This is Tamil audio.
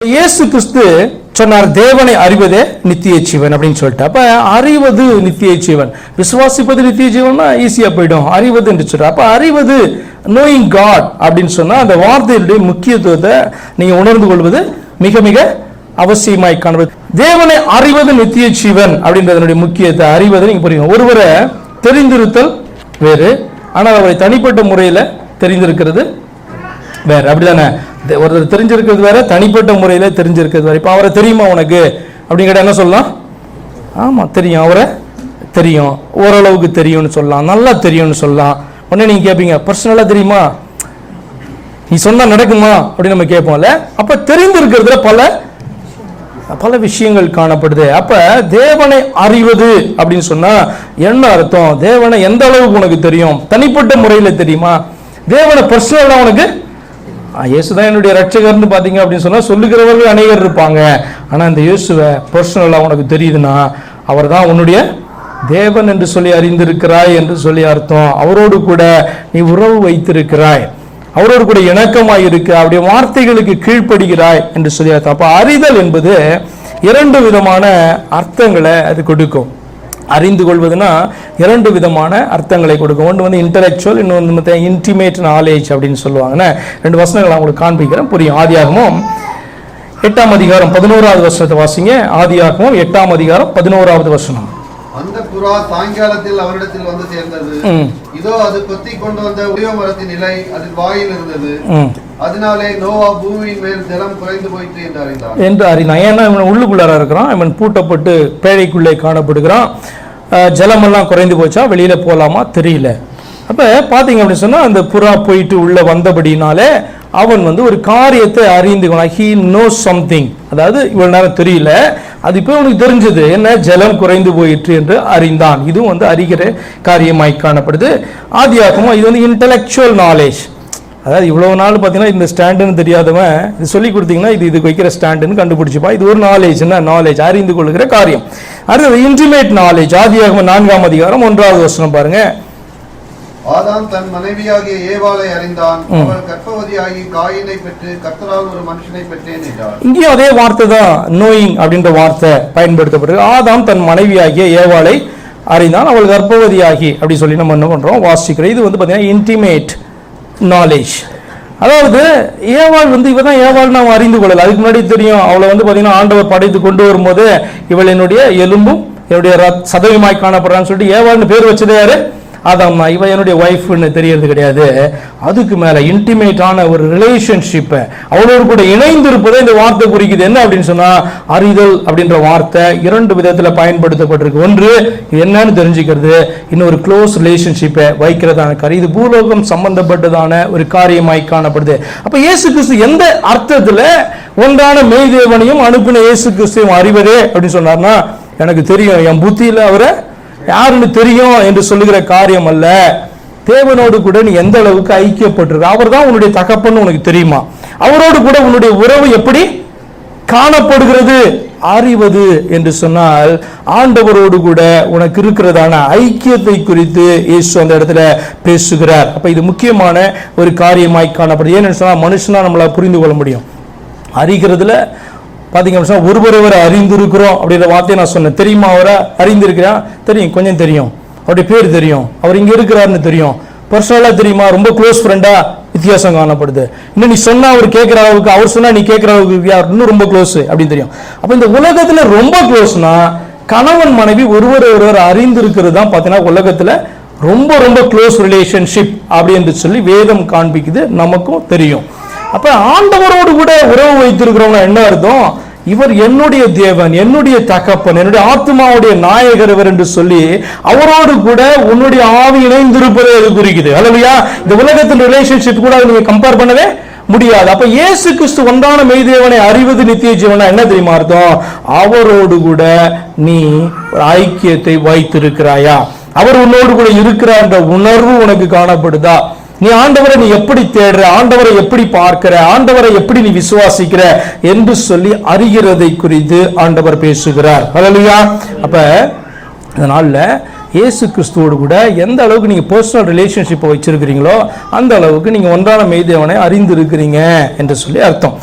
இயேசு கிறிஸ்து சொன்னார் தேவனை அறிவதே நித்திய ஜீவன் அப்படின்னு சொல்லிட்டு. அப்ப அறிவது நித்திய ஜீவன் விசுவாசிப்பது நித்திய ஜீவன்னா ஈஸியா போயிடும். அறிவது என்று சொல்ற அப்ப அறிவது நோயிங் காட் அப்படின்னு சொன்னா அந்த வார்த்தையினுடைய முக்கியத்துவத்தை நீங்க உணர்ந்து கொள்வது மிக மிக அவசியமாய் காண்பது தேவனை அறிவது நித்திய ஜீவன் அப்படின்றதனுடைய முக்கியத்தை அறிவது நீங்க புரியும் ஒருவரை தெரிந்திருத்தல் வேறு ஆனால் அவரை தனிப்பட்ட முறையில் தெரிந்திருக்கிறது வேற அப்படிதானே? ஒருத்தர் தெரிஞ்சிருக்கிறது வேற தனிப்பட்ட முறையில் தெரிஞ்சிருக்கிறது வேற. இப்போ அவரை தெரியுமா உனக்கு? அப்படின்னு என்ன சொல்லலாம்? ஆமாம் தெரியும். அவரை தெரியும். ஓரளவுக்கு தெரியும்னு சொல்லலாம். நல்லா தெரியும்னு சொல்லலாம். உடனே நீங்கள் கேட்பீங்க பர்சனலாக தெரியுமா? நீ சொன்னால் நடக்குமா? அப்படின்னு நம்ம கேட்போம்ல அப்போ தெரிந்திருக்கிறதுல பல பல விஷயங்கள் காணப்படுது. அப்போ தேவனை அறிவது அப்படின்னு சொன்னால் என்ன அர்த்தம்? தேவனை எந்த அளவுக்கு உனக்கு தெரியும்? தனிப்பட்ட முறையில் தெரியுமா? தேவனை பர்சனலாக உனக்கு இயேசுதான் என்னுடைய ரட்சகர்னு பார்த்தீங்க அப்படின்னு சொன்னால் சொல்லுகிறவர்கள் அநேகர் இருப்பாங்க. ஆனால் இந்த இயேசுவை பர்சனலாக உனக்கு தெரியுதுன்னா அவர் தான் உன்னுடைய தேவன் என்று சொல்லி அறிந்திருக்கிறாய் என்று சொல்லி அர்த்தம். அவரோடு கூட நீ உறவு வைத்திருக்கிறாய். அவரோடு கூட இணக்கமாக இருக்கு அவருடைய வார்த்தைகளுக்கு கீழ்ப்படுகிறாய் என்று சொல்லி அர்த்தம். அப்போ அறிதல் என்பது இரண்டு விதமான அர்த்தங்களை அது கொடுக்கும். அறிந்து கொள்வதுனா இரண்டு விதமான அர்த்தங்களை கொடுக்கும். ஒன்று வந்து இன்டலெக்சுவல் இன்னொன்று வந்து இன்டிமேட் நாலேஜ் அப்படின்னு சொல்லுவாங்கன்னு ரெண்டு வசனங்களை நான் உங்களுக்கு காண்பிக்கிறேன். புரியும். ஆதியாகமும் எட்டாம் அதிகாரம் பதினோராவது வசனத்தை வாசிங்க. ஆதியாகமும் எட்டாம் அதிகாரம் பதினோராவது வசனம். அந்த புறா சாயங்காலத்தில் அவரிடத்தில் வந்து சேர்ந்தது. இதோ அது கொத்தி கொண்டு வந்த உயோ மரத்தின் இலை அதில் வாயில் இருந்தது. அதனாலே நோவா பூமியின் மேல் ஜலம் குறைந்து போயிட்டு என்று அறிந்தான் என்று அறிந்தான் ஏன்னா இவன் உள்ளுக்குள்ளார இருக்கிறான். இவன் பூட்டப்பட்டு பேழைக்குள்ளே காணப்படுகிறான். ஜலமெல்லாம் குறைந்து போச்சா? வெளியில போகலாமா தெரியல. அப்போ பார்த்தீங்க அப்படின்னு சொன்னால் அந்த புறா போயிட்டு உள்ளே வந்தபடினாலே அவன் வந்து ஒரு காரியத்தை அறிந்து ஹீ நோ சம்திங் அதாவது இவ்வளோ நேரம் தெரியல. அது இப்போ அவனுக்கு தெரிஞ்சது. என்ன? ஜலம் குறைந்து போயிற்று என்று அறிந்தான். இதுவும் வந்து அறிகிற காரியமாய் காணப்படுது. ஆதியாகமும் இது வந்து இன்டலெக்சுவல் நாலேஜ் அதாவது இவ்வளவு நாள் பார்த்தீங்கன்னா இந்த ஸ்டாண்டுன்னு தெரியாதவன் இது சொல்லி கொடுத்தீங்கன்னா இது இதுக்கு வைக்கிற ஸ்டாண்டுன்னு கண்டுபிடிச்சுப்பா இது ஒரு நாலேஜ் என்ன நாலேஜ் அறிந்து கொள்கிற காரியம். அடுத்தது இன்டிமேட் நாலேஜ் ஆதியாகமம் நான்காம் அதிகாரம் ஒன்றாவது வசனம் பாருங்க. ஆதாம் தன் மனைவியாகிய ஏவாளை அறிந்தான். அவள் கர்ப்பவதியாகி காயினை பெற்று கர்த்தரால் ஒரு மனுஷனை பெற்றேன் என்றார் இங்கேயும் அதே வார்த்தை தான் நோயிங் அப்படின்ற வார்த்தை பயன்படுத்தப்படுது. ஆதாம் தன் மனைவியாகிய ஏவாளை அறிந்தான். அவள் கர்ப்பவதியாகி அப்படி சொல்லி நம்ம என்ன பண்றோம்? வாசிக்கிறோம். இது வந்து பார்த்தீங்கன்னா இன்டிமேட் நாலேஜ் அதாவது ஏவாள் வந்து இவ தான் ஏவாள் நாம் அறிந்து கொள்ளல. அதுக்கு முன்னாடி தெரியும் அவளை வந்து பார்த்தீங்கன்னா ஆண்டவர் படைத்து கொண்டு வரும்போது இவள் என்னுடைய எலும்பும் என்னுடைய ரத்- சதவீதமாய் காணப்படுறான்னு சொல்லிட்டு ஏவாள்னு பேர் வச்சது யாரு? அதாம்மா இவன் என்னுடைய ஒய்ஃப்னு தெரியறது கிடையாது. அதுக்கு மேலே இன்டிமேட்டான ஒரு ரிலேஷன்ஷிப்பை அவளோடு கூட இணைந்திருப்பதை இந்த வார்த்தை குறிக்குது. என்ன அப்படின்னு சொன்னால் அறிதல் அப்படின்ற வார்த்தை இரண்டு விதத்தில் பயன்படுத்தப்பட்டிருக்கு. ஒன்று என்னன்னு தெரிஞ்சுக்கிறது. இன்னொரு க்ளோஸ் ரிலேஷன்ஷிப்பை வைக்கிறதான காரியம் இது பூலோகம் சம்பந்தப்பட்டதான ஒரு காரியமாய் காணப்படுது. அப்போ இயேசு கிறிஸ்து எந்த அர்த்தத்தில் ஒன்றான மெய்தேவனையும் அனுப்பின இயேசு கிறிஸ்துவையும் அறிவதே அப்படின்னு சொன்னார்னா எனக்கு தெரியும் என் புத்தியில் அவரை யாருன்னு தெரியும் என்று சொல்லுகிற காரியம் அல்ல. தேவனோடு கூட நீ எந்த அளவுக்கு ஐக்கியப்பட்டிருக்க? அவர் தான் உன்னுடைய தகப்பன்னு உனக்கு தெரியுமா? அவரோடு கூட உன்னுடைய உறவு எப்படி காணப்படுகிறது? அறிவது என்று சொன்னால் ஆண்டவரோடு கூட உனக்கு இருக்கிறதான ஐக்கியத்தை குறித்து இயேசு அந்த இடத்துல பேசுகிறார். அப்ப இது முக்கியமான ஒரு காரியமாய் காணப்படுது. ஏன்னு சொன்னால் மனுஷனா நம்மளால புரிந்து கொள்ள முடியும். அறிகிறதுல பார்த்தீங்க அப்படின்னா சொன்னா, ஒருவர் ஒருவர் அறிந்திருக்கிறோம் அப்படின்ற வார்த்தையை நான் சொன்னேன். தெரியுமா அவரை? அறிந்திருக்கிறான் தெரியும் கொஞ்சம் தெரியும். அவருடைய பேர் தெரியும். அவர் இங்கே இருக்கிறாருன்னு தெரியும். பர்சனலாக தெரியுமா? ரொம்ப க்ளோஸ் ஃப்ரெண்டாக வித்தியாசம் காணப்படுது. இன்னும் நீ சொன்னால் அவர் கேட்குற அளவுக்கு அவர் சொன்னால் நீ கேட்குற அளவுக்கு யார் இன்னும் ரொம்ப க்ளோஸ் அப்படின்னு தெரியும். அப்போ இந்த உலகத்தில் ரொம்ப க்ளோஸ்னா கணவன் மனைவி ஒருவர் ஒருவர் அறிந்திருக்கிறது தான் பார்த்தீங்கன்னா உலகத்தில் ரொம்ப ரொம்ப க்ளோஸ் ரிலேஷன்ஷிப் அப்படின்னு சொல்லி வேதம் காண்பிக்குது நமக்கும் தெரியும். அப்ப ஆண்டவரோடு கூட உறவு வைத்திருக்கிறவங்க என்ன அர்த்தம்? இவர் என்னுடைய தேவன் என்னுடைய தகப்பன் என்னுடைய ஆத்மாவுடைய நாயகர் இவர் என்று சொல்லி அவரோடு கூட உன்னுடைய ஆவி இணைந்திருப்பதை அது குறிக்குது. அல்லையா இந்த உலகத்தின் ரிலேஷன்ஷிப் கூட நீங்க கம்பேர் பண்ணவே முடியாது. அப்ப இயேசு கிறிஸ்து ஒன்றான மெய்தேவனை அறிவது நித்திய ஜீவனா? என்ன தெரியுமா அர்த்தம்? அவரோடு கூட நீ ஒரு ஐக்கியத்தை வைத்திருக்கிறாயா? அவர் உன்னோடு கூட இருக்கிறார் என்ற உணர்வு உனக்கு காணப்படுதா? நீ ஆண்டவரை நீ எப்படி தேடுற? ஆண்டவரை எப்படி பார்க்கிற? ஆண்டவரை எப்படி நீ விசுவாசிக்கிற? என்று சொல்லி அறிகிறதை குறித்து ஆண்டவர் பேசுகிறார். ஹalleluya அப்ப அதனால இயேசு கிறிஸ்துவோடு கூட எந்த அளவுக்கு நீங்க பர்சனல் ரிலேஷன்ஷிப்பை வச்சிருக்கிறீங்களோ அந்த அளவுக்கு நீங்க ஒன்றான மெய்தேவனை அறிந்திருக்கிறீங்க என்று சொல்லி அர்த்தம்.